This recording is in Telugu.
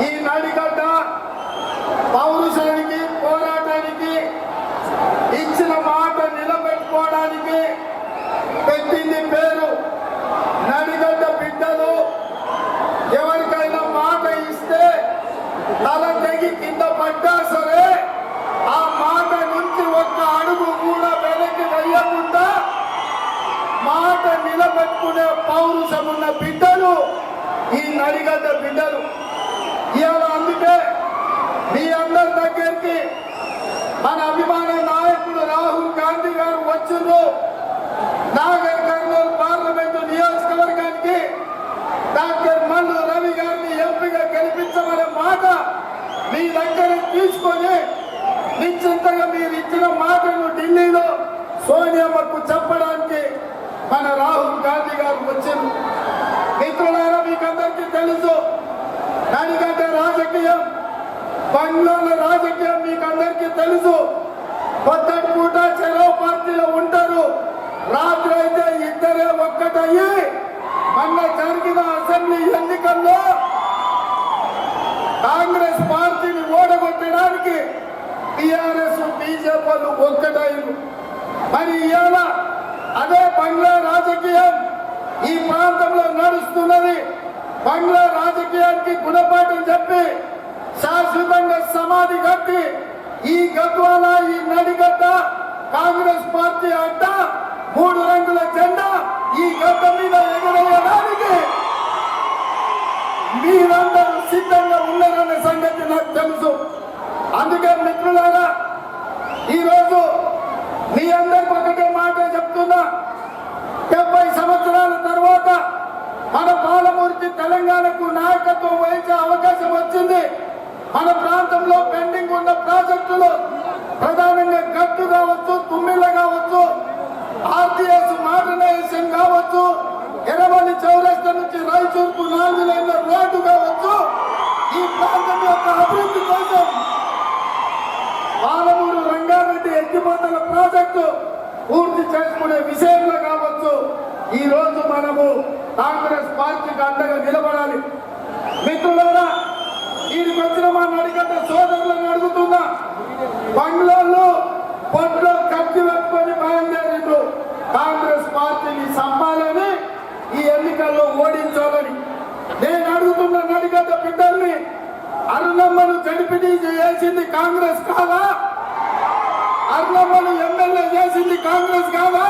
ఈ నడిగడ్డ పౌరుషానికి పోరాటానికి ఇచ్చిన మాట నిలబెట్టుకోవడానికి పెట్టింది పేరు నడిగడ్డ బిడ్డలు. ఎవరికైనా మాట ఇస్తే తల తెగి కింద పడ్డా సరే ఆ మాట నుంచి ఒక్క అడుగు కూడా వెనక్కి వెయ్యకుండా మాట నిలబెట్టుకునే పౌరుషమున్న బిడ్డలు ఈ నడిగడ్డ బిడ్డలు ఇవాళ అందుకే మీ అందరి దగ్గరికి మన అభిమాన నాయకుడు రాహుల్ గాంధీ గారు వచ్చిండ్రు నాగర్ కర్నూలు పార్లమెంటు నియోజకవర్గానికి డాక్టర్ మల్లు రవి గారిని ఎంపీగా గెలిపించమనే మాట మీ దగ్గర తీసుకొని నిశ్చింతగా మీరు ఇచ్చిన మాటను ఢిల్లీలో సోనియామ్మకు చెప్పడానికి మన రాహుల్ గాంధీ గారు వచ్చారు మిత్రులారా మీకు అందరికీ తెలుసు దానికంటే రాజకీయం బంగ్లాల తెలుసు. పొద్దుటి పూట చెరవ పార్టీలో ఉంటారు. రాత్రి అయితే ఇద్దరే ఒక్కటయ్యి మొన్న జరిగిన అసెంబ్లీ ఎన్నికల్లో కాంగ్రెస్ పార్టీని ఓడగొట్టడానికి టిఆర్ఎస్ బీజేపీలు ఒక్కటైరు మరి ఇవాళ అదే బంగ్లా రాజకీయం ఈ ప్రాంతంలో నడుస్తున్నది. బంగ్లా రాజకీయానికి గుణపాఠం చెప్పి శాశ్వతంగా సమాధి కట్టి ఈ గద్వాల ఈ నడిగడ్డ కాంగ్రెస్ పార్టీ అడ్డ మూడు రంగుల జెండా ఈ గడ్డ మీద ఎగరేయడానికి మీరందరూ సిద్ధంగా ఉన్నారనే సంగతి నాకు తెలుసు. ప్రాంతం యొక్క అభివృద్ధి కోసం పాలమూరు రంగారెడ్డి ఎత్తిపోతల ప్రాజెక్టు పూర్తి చేసుకునే విషయంలో కావచ్చు ఈ రోజు మనము కాంగ్రెస్ పార్టీకి అండగా నిలబడాలి. మిత్రులారా దీనికి వచ్చిన మా నడిగడ్డ సోదరులను అడుగుతున్నా. బంగ్లాలో పొట్లో కత్తి పెట్టుకొని బయలుదేరిండు కాంగ్రెస్ పార్టీని చంపాలని ఈ ఎన్నికల్లో ఓడించాలని. నేను అడుగుతున్న నడిగడ్డ బిడ్డల్ని అరుణమ్మను చడిపిడి చేసింది కాంగ్రెస్ కాదా? అరుణమ్మను ఎమ్మెల్యే చేసింది కాంగ్రెస్ కాదా?